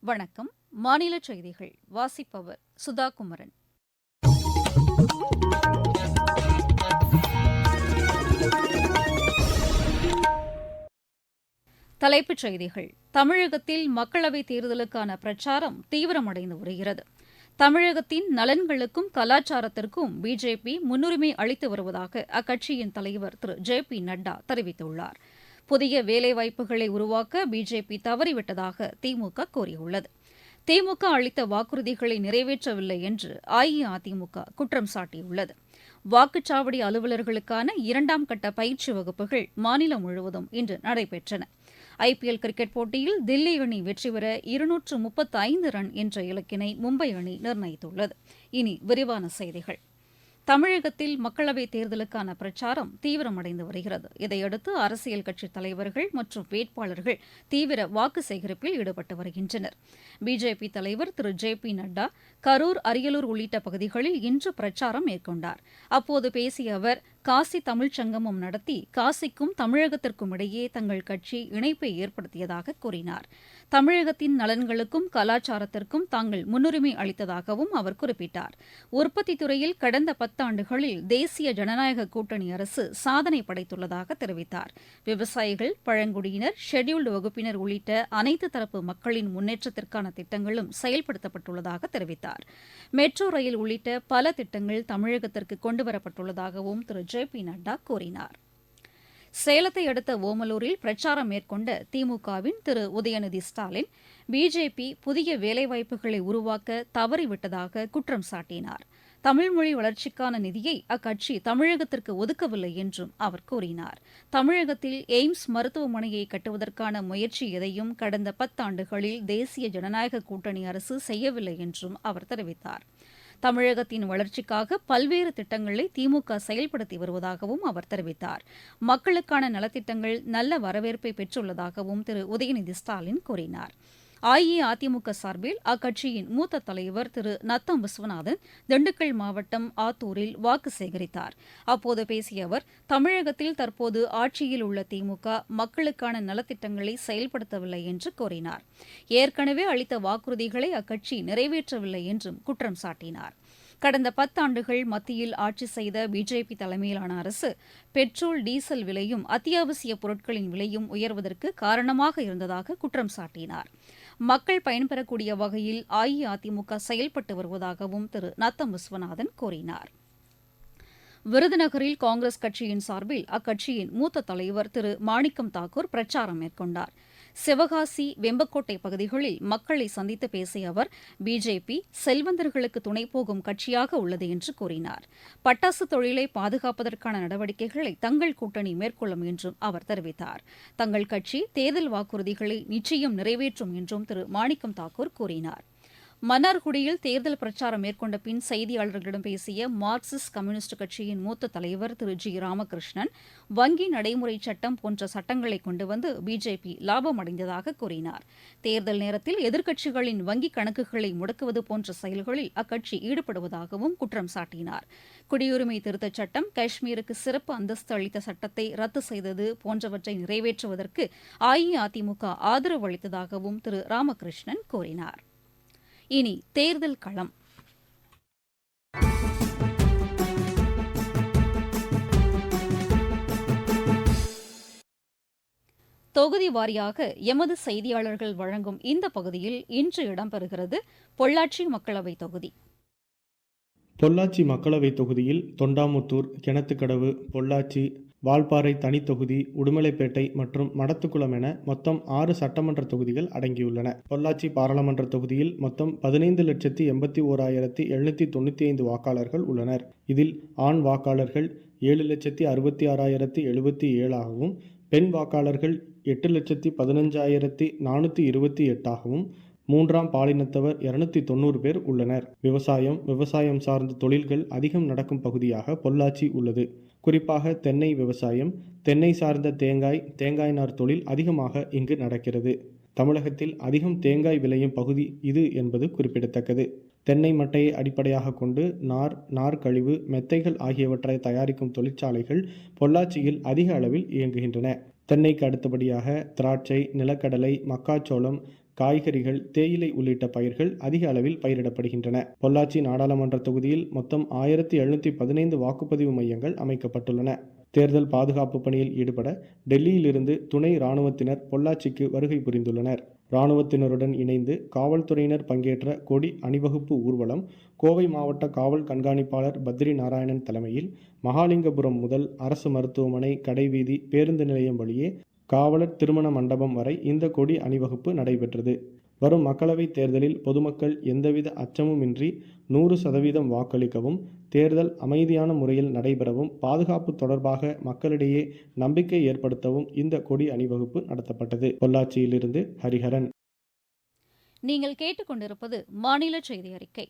வணக்கம். மாநில செய்திகள். வாசிப்பவர் சுதா குமரன் தலைப்புச் செய்திகள். தமிழகத்தில் மக்களவைத் தேர்தலுக்கான பிரச்சாரம் தீவிரமடைந்து வருகிறது. தமிழகத்தின் நலன்களுக்கும் கலாச்சாரத்திற்கும் பிஜேபி முன்னுரிமை அளித்து வருவதாக அக்கட்சியின் தலைவர் திரு ஜே பி நட்டா தெரிவித்துள்ளார். புதிய வேலைவாய்ப்புகளை உருவாக்க பிஜேபி தவறிவிட்டதாக திமுக கூறியுள்ளது. திமுக அளித்த வாக்குறுதிகளை நிறைவேற்றவில்லை என்று அஇஅதிமுக குற்றம் சாட்டியுள்ளது. வாக்குச்சாவடி அலுவலர்களுக்கான இரண்டாம் கட்ட பயிற்சி வகுப்புகள் மாநிலம் முழுவதும் இன்று நடைபெற்றன. ஐபிஎல் கிரிக்கெட் போட்டியில் தில்லி அணி வெற்றி பெற இருநூற்று முப்பத்தைந்து ரன் என்ற இலக்கினை மும்பை அணி நிர்ணயித்துள்ளது. இனி விரிவான செய்திகள். தமிழகத்தில் மக்களவைத் தேர்தலுக்கான பிரச்சாரம் தீவிரமடைந்து வருகிறது. இதையடுத்து அரசியல் கட்சித் தலைவர்கள் மற்றும் வேட்பாளர்கள் தீவிர வாக்கு சேகரிப்பில் ஈடுபட்டு வருகின்றனர். பிஜேபி தலைவர் திரு. ஜே. பி. நட்டா கரூர் அரியலூர் உள்ளிட்ட பகுதிகளில் இன்று பிரச்சாரம் மேற்கொண்டார். அப்போது பேசிய அவர் காசி தமிழ்ச் சங்கமம் நடத்தி காசிக்கும் தமிழகத்திற்கும் இடையே தங்கள் கட்சி இணைப்பை ஏற்படுத்தியதாக கூறினார். தமிழகத்தின் நலன்களுக்கும் கலாச்சாரத்திற்கும் தாங்கள் முன்னுரிமை அளித்ததாகவும் அவர் குறிப்பிட்டார். உற்பத்தி துறையில் கடந்த பத்தாண்டுகளில் தேசிய ஜனநாயக கூட்டணி அரசு சாதனை படைத்துள்ளதாக தெரிவித்தார். விவசாயிகள் பழங்குடியினர் ஷெட்யூல்டு வகுப்பினர் உள்ளிட்ட அனைத்து தரப்பு மக்களின் முன்னேற்றத்திற்கான திட்டங்களும் செயல்படுத்தப்பட்டுள்ளதாக தெரிவித்தார். மெட்ரோ ரயில் உள்ளிட்ட பல திட்டங்கள் தமிழகத்திற்கு கொண்டுவரப்பட்டுள்ளதாகவும் திரு. ஜெ. பி நட்டா கூறினார். சேலத்தை அடுத்த ஓமலூரில் பிரச்சாரம் மேற்கொண்ட திமுகவின் திரு உதயநிதி ஸ்டாலின் பிஜேபி புதிய வேலைவாய்ப்புகளை உருவாக்க தவறிவிட்டதாக குற்றம் சாட்டினார். தமிழ்மொழி வளர்ச்சிக்கான நிதியை அக்கட்சி தமிழகத்திற்கு ஒதுக்கவில்லை என்றும் அவர் கூறினார். தமிழகத்தில் எய்ம்ஸ் மருத்துவமனையை கட்டுவதற்கான முயற்சி எதையும் கடந்த பத்தாண்டுகளில் தேசிய ஜனநாயக கூட்டணி அரசு செய்யவில்லை என்றும் அவர் தெரிவித்தார். தமிழகத்தின் வளர்ச்சிக்காக பல்வேறு திட்டங்களை திமுக செயல்படுத்தி வருவதாகவும் அவர் தெரிவித்தார். மக்களுக்கான நலத்திட்டங்கள் நல்ல வரவேற்பை பெற்றுள்ளதாகவும் திரு. உதயநிதி ஸ்டாலின் கூறினார். அஇஅதிமுக சார்பில் அக்கட்சியின் மூத்த தலைவர் திரு நத்தம் விஸ்வநாதன் திண்டுக்கல் மாவட்டம் ஆத்தூரில் வாக்கு சேகரித்தார். அப்போது பேசிய அவர் தமிழகத்தில் தற்போது ஆட்சியில் உள்ள திமுக மக்களுக்கான நலத்திட்டங்களை செயல்படுத்தவில்லை என்று கூறினார். ஏற்கனவே அளித்த வாக்குறுதிகளை அக்கட்சி நிறைவேற்றவில்லை என்றும் குற்றம் சாட்டினார். கடந்த பத்தாண்டுகள் மத்தியில் ஆட்சி செய்த பிஜேபி தலைமையிலான அரசு பெட்ரோல் டீசல் விலையும் அத்தியாவசிய பொருட்களின் விலையும் உயர்வதற்கு காரணமாக இருந்ததாக குற்றம் சாட்டினார். மக்கள் பயன்பெறக்கூடிய வகையில் அஇஅதிமுக செயல்பட்டு வருவதாகவும் திரு நத்தம் விஸ்வநாதன் கூறினார். விருதுநகரில் காங்கிரஸ் கட்சியின் சார்பில் அக்கட்சியின் மூத்த தலைவர் திரு மாணிக்கம் தாக்கூர் பிரச்சாரம் மேற்கொண்டார். சிவகாசி வெம்பக்கோட்டை பகுதிகளில் மக்களை சந்தித்து பேசிய அவர் பிஜேபி செல்வந்தர்களுக்கு துணை போகும் கட்சியாக உள்ளது என்று கூறினார். பட்டாசு தொழிலை பாதுகாப்பதற்கான நடவடிக்கைகளை தங்கள் கூட்டணி மேற்கொள்ளும் என்றும் அவர் தெரிவித்தார். தங்கள் கட்சி தேர்தல் வாக்குறுதிகளை நிச்சயம் நிறைவேற்றும் என்றும் திரு. மாணிக்கம் தாக்கூர் கூறினார். மன்னார்குடியில் தேர்தல் பிரச்சாரம் மேற்கொண்ட பின் செய்தியாளர்களிடம் பேசிய மார்க்சிஸ்ட் கம்யூனிஸ்ட் கட்சியின் மூத்த தலைவர் திரு ஜி. ராமகிருஷ்ணன் வங்கி நடைமுறை சட்டம் போன்ற சட்டங்களை கொண்டு வந்து பிஜேபி லாபம் அடைந்ததாக கூறினார். தேர்தல் நேரத்தில் எதிர்க்கட்சிகளின் வங்கிக் கணக்குகளை முடக்குவது போன்ற செயல்களில் அக்கட்சி ஈடுபடுவதாகவும் குற்றம் சாட்டினார். குடியுரிமை திருத்தச் சட்டம் காஷ்மீருக்கு சிறப்பு அந்தஸ்து அளித்த சட்டத்தை ரத்து செய்தது போன்றவற்றை நிறைவேற்றுவதற்கு அஇஅதிமுக ஆதரவு அளித்ததாகவும் திரு. ராமகிருஷ்ணன் கூறினார். இனி தேர்தல் களம். தொகுதி வாரியாக எமது செய்தியாளர்கள் வழங்கும் இந்த பகுதியில் இன்று இடம்பெறுகிறது பொள்ளாச்சி மக்களவைத் தொகுதி. பொள்ளாச்சி மக்களவைத் தொகுதியில் தொண்டாமுத்தூர் கிணத்துக்கடவு பொள்ளாச்சி வால்பாறை தனித்தொகுதி உடுமலைப்பேட்டை மற்றும் மடத்துக்குளம் என மொத்தம் ஆறு சட்டமன்ற தொகுதிகள் அடங்கியுள்ளன. பொள்ளாச்சி பாராளுமன்ற தொகுதியில் மொத்தம் பதினைந்து லட்சத்தி எண்பத்தி ஓராயிரத்தி எழுநூற்றி தொண்ணூற்றி ஐந்து வாக்காளர்கள் உள்ளனர். இதில் ஆண் வாக்காளர்கள் ஏழு லட்சத்தி அறுபத்தி ஆறாயிரத்தி எழுபத்தி ஏழாகவும் பெண் வாக்காளர்கள் எட்டு லட்சத்தி பதினஞ்சாயிரத்தி நானூற்றி இருபத்தி எட்டாகவும் மூன்றாம் பாலினத்தவர் இருநூத்தி தொண்ணூறு பேர் உள்ளனர். விவசாயம் விவசாயம் சார்ந்த தொழில்கள் அதிகம் நடக்கும் பகுதியாக பொள்ளாச்சி உள்ளது. குறிப்பாக தென்னை விவசாயம் தென்னை சார்ந்த தேங்காய் தேங்காய் நார் தொழில் அதிகமாக இங்கு நடக்கிறது. தமிழகத்தில் அதிகம் தேங்காய் விளையும் பகுதி இது என்பது குறிப்பிடத்தக்கது. தென்னை மட்டையை அடிப்படையாக கொண்டு நார் நார் கழிவு மெத்தைகள் ஆகியவற்றை தயாரிக்கும் தொழிற்சாலைகள் பொள்ளாச்சியில் அதிக அளவில் இயங்குகின்றன. தென்னைக்கு அடுத்தபடியாக திராட்சை நிலக்கடலை மக்காச்சோளம் காய்கறிகள் தேயிலை உள்ளிட்ட பயிர்கள் அதிக அளவில் பயிரிடப்படுகின்றன. பொள்ளாச்சி நாடாளுமன்ற தொகுதியில் மொத்தம் ஆயிரத்தி எழுநூற்றி பதினைந்து வாக்குப்பதிவு மையங்கள் அமைக்கப்பட்டுள்ளன. தேர்தல் பாதுகாப்பு பணியில் ஈடுபட டெல்லியிலிருந்து துணை ராணுவத்தினர் பொள்ளாச்சிக்கு வருகை புரிந்துள்ளனர். இராணுவத்தினருடன் இணைந்து காவல்துறையினர் பங்கேற்ற கொடி அணிவகுப்பு ஊர்வலம் கோவை மாவட்ட காவல் கண்காணிப்பாளர் பத்ரி நாராயணன் தலைமையில் மகாலிங்கபுரம் முதல் அரசு மருத்துவமனை கடைவீதி பேருந்து நிலையம் வழியே காவலர் திருமண மண்டபம் வரை இந்த கொடி அணிவகுப்பு நடைபெற்றது. வரும் மக்களவைத் தேர்தலில் பொதுமக்கள் எந்தவித அச்சமுமின்றி நூறு சதவீதம் வாக்களிக்கவும் தேர்தல் அமைதியான முறையில் நடைபெறவும் பாதுகாப்பு தொடர்பாக மக்களிடையே நம்பிக்கை ஏற்படுத்தவும் இந்த கொடி அணிவகுப்பு நடத்தப்பட்டது. பொள்ளாச்சியிலிருந்து ஹரிஹரன். நீங்கள் கேட்டுக்கொண்டிருப்பது மாநில செய்தி அறிக்கை.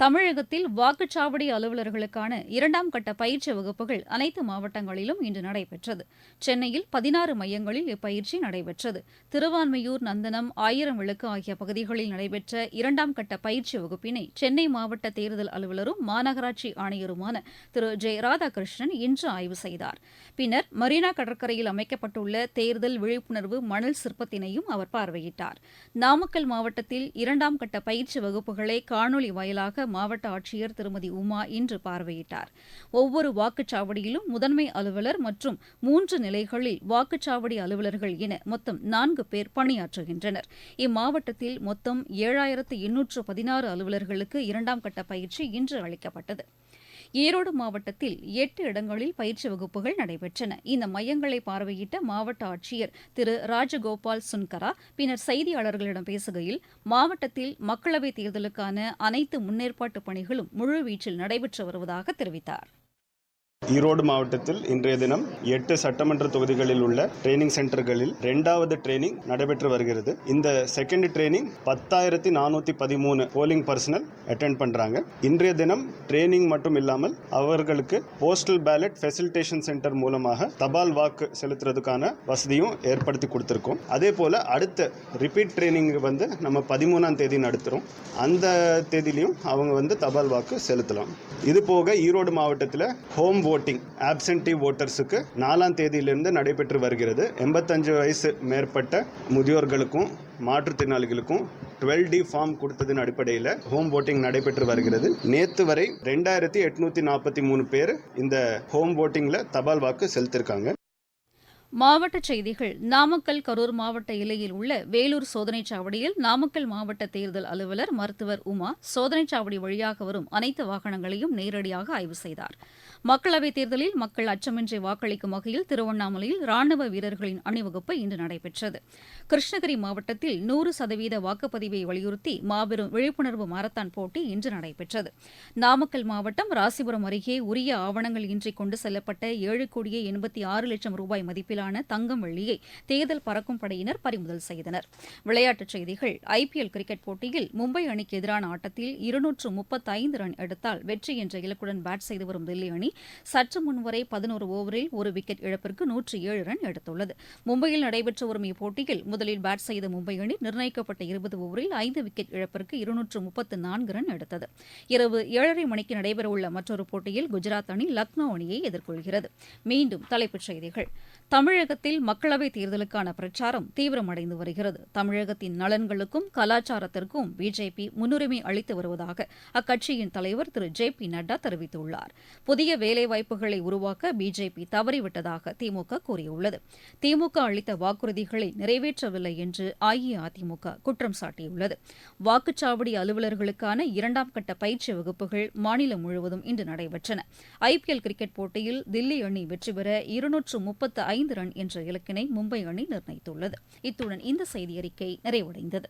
தமிழகத்தில் வாக்குச்சாவடி அலுவலர்களுக்கான இரண்டாம் கட்ட பயிற்சி வகுப்புகள் அனைத்து மாவட்டங்களிலும் இன்று நடைபெற்றது. சென்னையில் பதினாறு மையங்களில் இப்பயிற்சி நடைபெற்றது. திருவான்மையூர் நந்தனம் ஆயிரம் விளக்கு ஆகிய பகுதிகளில் நடைபெற்ற இரண்டாம் கட்ட பயிற்சி வகுப்பினை சென்னை மாவட்ட தேர்தல் அலுவலரும் மாநகராட்சி ஆணையருமான திரு. ஜெ. ராதாகிருஷ்ணன் இன்று ஆய்வு செய்தார். பின்னர் மரீனா கடற்கரையில் அமைக்கப்பட்டுள்ள தேர்தல் விழிப்புணர்வு மணல் சிற்பத்தினையும் அவர் பார்வையிட்டார். நாமக்கல் மாவட்டத்தில் இரண்டாம் கட்ட பயிற்சி வகுப்புகளை காணொலி வாயிலாக மாவட்ட ஆட்சியர் திருமதி உமா இன்று பார்வையிட்டார். ஒவ்வொரு வாக்குச்சாவடியிலும் முதன்மை அலுவலர் மற்றும் மூன்று நிலைகளில் வாக்குச்சாவடி அலுவலர்கள் என மொத்தம் நான்கு பேர் பணியாற்றுகின்றனர். இம்மாவட்டத்தில் மொத்தம் ஏழாயிரத்து எண்ணூற்று பதினாறு அலுவலர்களுக்கு இரண்டாம் கட்ட பயிற்சி இன்று அளிக்கப்பட்டது. ஈரோடு மாவட்டத்தில் எட்டு இடங்களில் பயிற்சி வகுப்புகள் நடைபெற்றன. இந்த மையங்களை பார்வையிட்ட மாவட்ட ஆட்சியர் திரு ராஜகோபால் சுன்கரா பின்னர் செய்தியாளர்களிடம் பேசுகையில் மாவட்டத்தில் மக்களவைத் தேர்தலுக்கான அனைத்து முன்னேற்பாட்டு பணிகளும் முழுவீச்சில் நடைபெற்று வருவதாக தெரிவித்தார். ஈரோடு மாவட்டத்தில் இன்றைய தினம் எட்டு சட்டமன்ற தொகுதிகளில் உள்ள ட்ரைனிங் சென்டர்களில் இரண்டாவது ட்ரைனிங் நடைபெற்று வருகிறது. இந்த செகண்ட் ட்ரைனிங் பத்தாயிரத்தி நானூற்றி பதிமூணு போலிங் பர்சனல் அட்டென்ட் பண்ணுறாங்க இன்றைய தினம் ட்ரைனிங் மட்டும் இல்லாமல் அவர்களுக்கு போஸ்டல் பேலட் ஃபெசிலிட்டேஷன் சென்டர் மூலமாக தபால் வாக்கு செலுத்துறதுக்கான வசதியும் ஏற்படுத்தி கொடுத்துருக்கோம். அதே போல் அடுத்த ரிப்பீட் ட்ரைனிங் வந்து நம்ம பதிமூணாம் தேதி நடத்துகிறோம் அந்த தேதியிலையும் அவங்க வந்து தபால் வாக்கு செலுத்தலாம். இது போக ஈரோடு மாவட்டத்தில் ஹோம் ஓட்டிங் ஆப்சன்டி ஓட்டர்ஸுக்கு நாலாம் தேதியிலிருந்து நடைபெற்று வருகிறது. எண்பத்தஞ்சு வயசு மேற்பட்ட முதியோர்களுக்கும் மாற்றுத்திறனாளிகளுக்கும் டுவெல் டி ஃபார்ம் கொடுத்ததன் அடிப்படையில் ஹோம் ஓட்டிங் நடைபெற்று வருகிறது. நேற்று வரை ரெண்டாயிரத்தி எட்நூற்றி நாற்பத்தி மூணு பேர் இந்த ஹோம் ஓட்டிங்கில் தபால் வாக்கு செலுத்திருக்காங்க. மாவட்டச் செய்திகள். நாமக்கல் கரூர் மாவட்ட எல்லையில் உள்ள வேலூர் சோதனைச் சாவடியில் நாமக்கல் மாவட்ட தேர்தல் அலுவலர் மருத்துவர் உமா சோதனைச் சாவடி வழியாக வரும் அனைத்து வாகனங்களையும் நேரடியாக ஆய்வு செய்தார். மக்களவைத் தேர்தலில் மக்கள் அச்சமின்றி வாக்களிக்கும் வகையில் திருவண்ணாமலையில் ராணுவ வீரர்களின் அணிவகுப்பு இன்று நடைபெற்றது. கிருஷ்ணகிரி மாவட்டத்தில் நூறு சதவீத வாக்குப்பதிவை வலியுறுத்தி மாபெரும் விழிப்புணர்வு மாரத்தான் போட்டி இன்று நடைபெற்றது. நாமக்கல் மாவட்டம் ராசிபுரம் அருகே உரிய ஆவணங்கள் இன்றி கொண்டு செல்லப்பட்ட ஏழு கோடியே எண்பத்தி ஆறு லட்சம் ரூபாய் மதிப்பில் மதிப்பிலான தங்கம் வெள்ளியை தேர்தல் பறக்கும் படையினர் பறிமுதல் செய்தனர். விளையாட்டுச் செய்திகள் ஐபிஎல் கிரிக்கெட் போட்டியில் மும்பை அணிக்கு எதிரான ஆட்டத்தில் இருநூற்று முப்பத்தைந்து ரன் எடுத்தால் வெற்றி என்ற இலக்குடன் பேட் செய்து வரும் தில்லி அணி சற்று முன்வரை பதினோரு ஓவரில் ஒரு விக்கெட் இழப்பிற்கு நூற்று ஏழு ரன் எடுத்துள்ளது. மும்பையில் நடைபெற்று வரும் இப்போட்டியில் முதலில் பேட் செய்த மும்பை அணி நிர்ணயிக்கப்பட்ட இருபது ஓவரில் ஐந்து விக்கெட் இழப்பிற்கு இருநூற்று முப்பத்து நான்கு ரன் எடுத்தது. இரவு ஏழரை மணிக்கு நடைபெறவுள்ள மற்றொரு போட்டியில் குஜராத் அணி லக்னோ அணியை எதிர்கொள்கிறது. மீண்டும் தலைப்புச் செய்திகள். தமிழகத்தில் மக்களவைத் தேர்தலுக்கான பிரச்சாரம் தீவிரமடைந்து வருகிறது. தமிழகத்தின் நலன்களுக்கும் கலாச்சாரத்திற்கும் பிஜேபி முன்னுரிமை அளித்து வருவதாக அக்கட்சியின் தலைவர் திரு ஜே பி நட்டா தெரிவித்துள்ளார். புதிய வேலைவாய்ப்புகளை உருவாக்க பிஜேபி தவறிவிட்டதாக திமுக கூறியுள்ளது. திமுக அளித்த வாக்குறுதிகளை நிறைவேற்றவில்லை என்று அஇஅதிமுக குற்றம் சாட்டியுள்ளது. வாக்குச்சாவடி அலுவலர்களுக்கான இரண்டாம் கட்ட பயிற்சி வகுப்புகள் மாநிலம் முழுவதும் இன்று நடைபெற்றன. ஐபிஎல் கிரிக்கெட் போட்டியில் தில்லி அணி வெற்றி பெற இருநூற்று முப்பத்து ஐந்து ரன் என்ற இலக்கினை மும்பை அணி நிர்ணயித்துள்ளது. இத்துடன் இந்த செய்தியறிக்கை நிறைவடைந்தது.